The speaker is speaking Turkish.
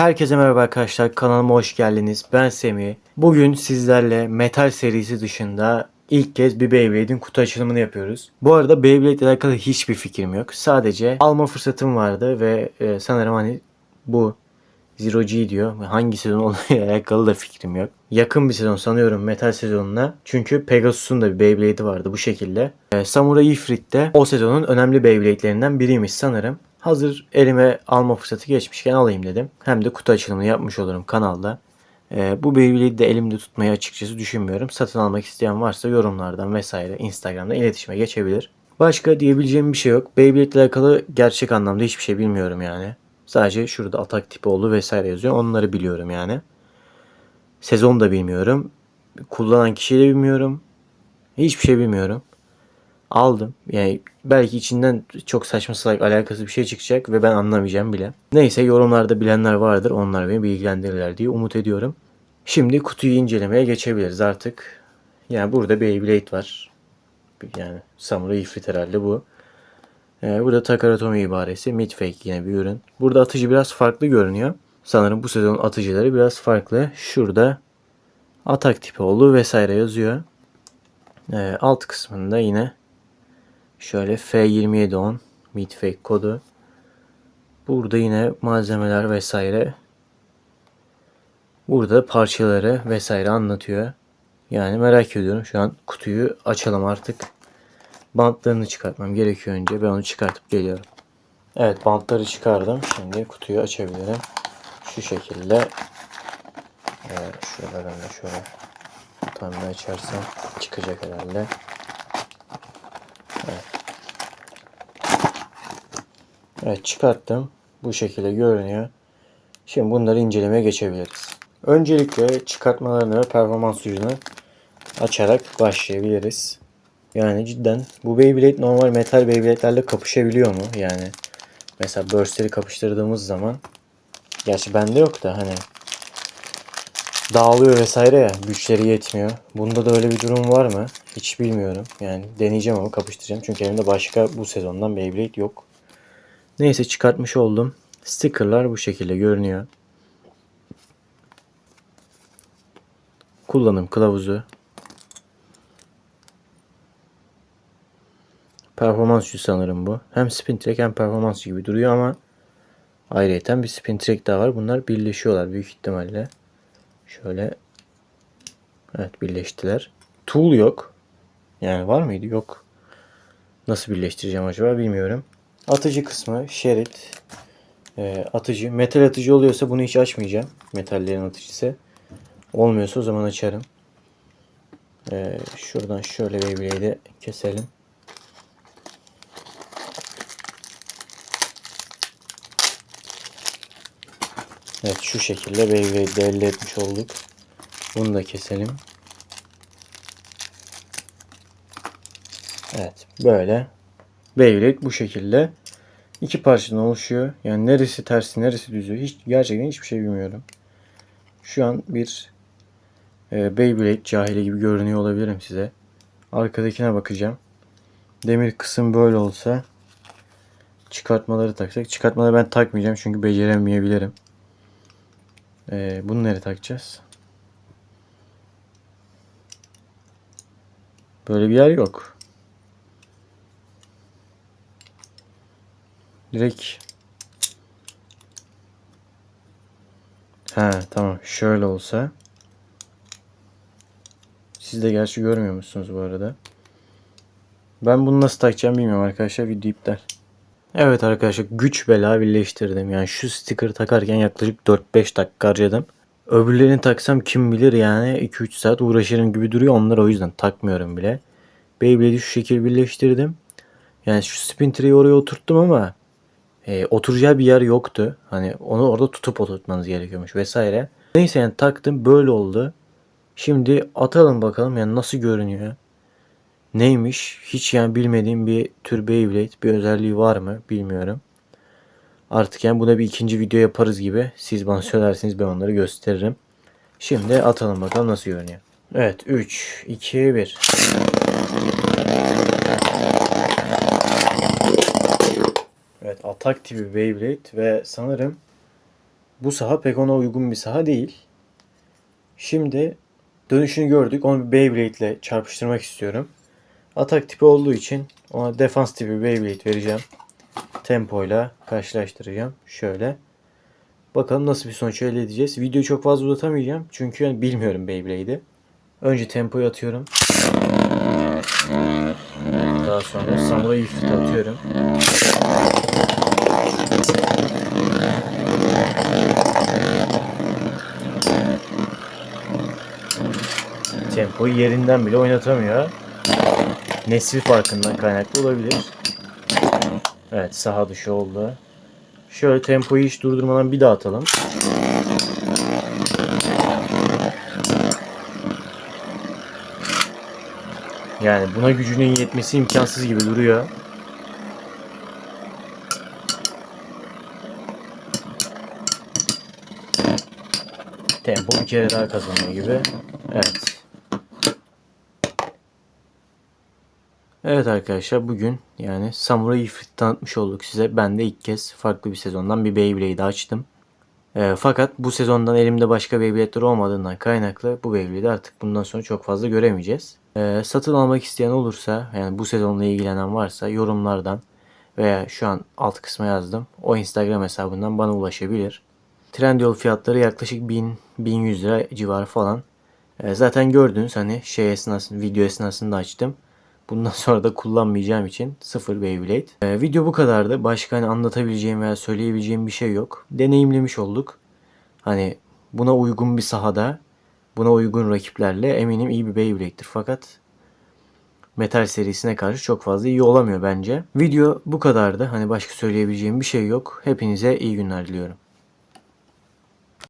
Herkese merhaba arkadaşlar kanalıma hoş geldiniz. Ben Semih. Bugün sizlerle metal serisi dışında ilk kez bir Beyblade'in kutu açılımını yapıyoruz. Bu arada Beyblade ile alakalı hiçbir fikrim yok. Sadece alma fırsatım vardı ve e, sanırım hani bu Zero G diyor. Hangi sezon olduğu ile alakalı da fikrim yok. Yakın bir sezon sanıyorum metal sezonuna. Çünkü Pegasus'un da bir Beyblade'i vardı bu şekilde. E, Samurai Ifrit de o sezonun önemli Beyblade'lerinden biriymiş sanırım. Hazır elime alma fırsatı geçmişken alayım dedim. Hem de kutu açılımını yapmış olurum kanalda. Ee, bu Beyblade'i de elimde tutmayı açıkçası düşünmüyorum. Satın almak isteyen varsa yorumlardan vesaire Instagram'da iletişime geçebilir. Başka diyebileceğim bir şey yok. Beyblade ile alakalı gerçek anlamda hiçbir şey bilmiyorum yani. Sadece şurada atak tipi oldu vesaire yazıyor. Onları biliyorum yani. Sezon da bilmiyorum. Kullanan kişiyi de bilmiyorum. Hiçbir şey bilmiyorum. Aldım. Yani belki içinden çok saçma salak alakası bir şey çıkacak ve ben anlamayacağım bile. Neyse yorumlarda bilenler vardır. Onlar beni bilgilendirirler diye umut ediyorum. Şimdi kutuyu incelemeye geçebiliriz artık. Yani burada Beyblade var. Yani Samurai Ifrit herhalde bu. Ee, burada Takaratomi ibaresi. Midfake yine bir ürün. Burada atıcı biraz farklı görünüyor. Sanırım bu sezonun atıcıları biraz farklı. Şurada atak tipi olduğu vesaire yazıyor. Ee, alt kısmında yine Şöyle F2710 midfake kodu. Burada yine malzemeler vesaire. Burada parçaları vesaire anlatıyor. Yani merak ediyorum. Şu an kutuyu açalım artık. Bantlarını çıkartmam gerekiyor önce. Ben onu çıkartıp geliyorum. Evet bantları çıkardım. Şimdi kutuyu açabilirim. Şu şekilde. Evet, şuradan da şöyle tam açarsam çıkacak herhalde. Evet çıkarttım. Bu şekilde görünüyor. Şimdi bunları incelemeye geçebiliriz. Öncelikle çıkartmalarını ve performans gücünü açarak başlayabiliriz. Yani cidden bu Beyblade normal metal Beyblade'lerle kapışabiliyor mu? Yani mesela burstleri kapıştırdığımız zaman gerçi bende yok da hani dağılıyor vesaire ya güçleri yetmiyor. Bunda da öyle bir durum var mı? Hiç bilmiyorum. Yani deneyeceğim ama kapıştıracağım. Çünkü elimde başka bu sezondan Beyblade yok. Neyse çıkartmış oldum. Stickerlar bu şekilde görünüyor. Kullanım kılavuzu. Performans yüzü sanırım bu. Hem spin track hem performans gibi duruyor ama ayrıyeten bir spin track daha var. Bunlar birleşiyorlar büyük ihtimalle. Şöyle Evet birleştiler. Tool yok. Yani var mıydı? Yok. Nasıl birleştireceğim acaba bilmiyorum. Atıcı kısmı şerit. E, atıcı. Metal atıcı oluyorsa bunu hiç açmayacağım. Metallerin atıcısı. Olmuyorsa o zaman açarım. E, şuradan şöyle Beyblade'i keselim. Evet şu şekilde Beyblade'i elde etmiş olduk. Bunu da keselim. Evet böyle Beyblade bu şekilde iki parçadan oluşuyor. Yani neresi tersi neresi düzü hiç gerçekten hiçbir şey bilmiyorum. Şu an bir e, Beyblade cahili gibi görünüyor olabilirim size. Arkadakine bakacağım. Demir kısım böyle olsa çıkartmaları taksak. Çıkartmaları ben takmayacağım çünkü beceremeyebilirim. Ee, bunu nereye takacağız? Böyle bir yer yok. Direkt Ha tamam şöyle olsa Siz de gerçi görmüyor musunuz bu arada? Ben bunu nasıl takacağım bilmiyorum arkadaşlar video iptal. Evet arkadaşlar güç bela birleştirdim. Yani şu sticker takarken yaklaşık 4-5 dakika harcadım. Öbürlerini taksam kim bilir yani 2-3 saat uğraşırım gibi duruyor. Onları o yüzden takmıyorum bile. Beyblade'i şu şekil birleştirdim. Yani şu spin tree'yi oraya oturttum ama e, oturacağı bir yer yoktu. Hani onu orada tutup oturtmanız gerekiyormuş vesaire. Neyse yani taktım böyle oldu. Şimdi atalım bakalım yani nasıl görünüyor. Neymiş hiç yani bilmediğim bir tür Beyblade bir özelliği var mı bilmiyorum. Artık yani buna bir ikinci video yaparız gibi. Siz bana söylersiniz ben onları gösteririm. Şimdi atalım bakalım nasıl görünüyor. Evet 3, 2, 1. Evet atak tipi Beyblade ve sanırım Bu saha pek ona uygun bir saha değil. Şimdi dönüşünü gördük. Onu bir Beyblade ile çarpıştırmak istiyorum. Atak tipi olduğu için ona defans tipi Beyblade vereceğim. Tempoyla karşılaştıracağım. Şöyle. Bakalım nasıl bir sonuç elde edeceğiz. Videoyu çok fazla uzatamayacağım. Çünkü yani bilmiyorum Beyblade'i. Önce tempoyu atıyorum. Daha sonra Samurai Ifrit'i atıyorum. Tempoyu yerinden bile oynatamıyor. Nesli farkından kaynaklı olabilir. Evet saha dışı oldu. Şöyle tempoyu hiç durdurmadan bir daha atalım. Yani buna gücünün yetmesi imkansız gibi duruyor. Tempo bir kere daha kazanıyor gibi. Evet. Evet arkadaşlar bugün yani Samurai Ifrit tanıtmış olduk size. Ben de ilk kez farklı bir sezondan bir Beyblade'i açtım. Ee, fakat bu sezondan elimde başka Beyblade'ler olmadığından kaynaklı bu Beyblade'i artık bundan sonra çok fazla göremeyeceğiz. Ee, satın almak isteyen olursa yani bu sezonla ilgilenen varsa yorumlardan veya şu an alt kısma yazdım. O Instagram hesabından bana ulaşabilir. Trendyol fiyatları yaklaşık 1000-1100 lira civarı falan. Ee, zaten gördünüz hani şey esnasında, video esnasında açtım. Bundan sonra da kullanmayacağım için sıfır Beyblade. Ee, video bu kadardı. Başka hani anlatabileceğim veya söyleyebileceğim bir şey yok. Deneyimlemiş olduk. Hani buna uygun bir sahada, buna uygun rakiplerle eminim iyi bir Beyblade'dir. Fakat Metal serisine karşı çok fazla iyi olamıyor bence. Video bu kadardı. Hani başka söyleyebileceğim bir şey yok. Hepinize iyi günler diliyorum.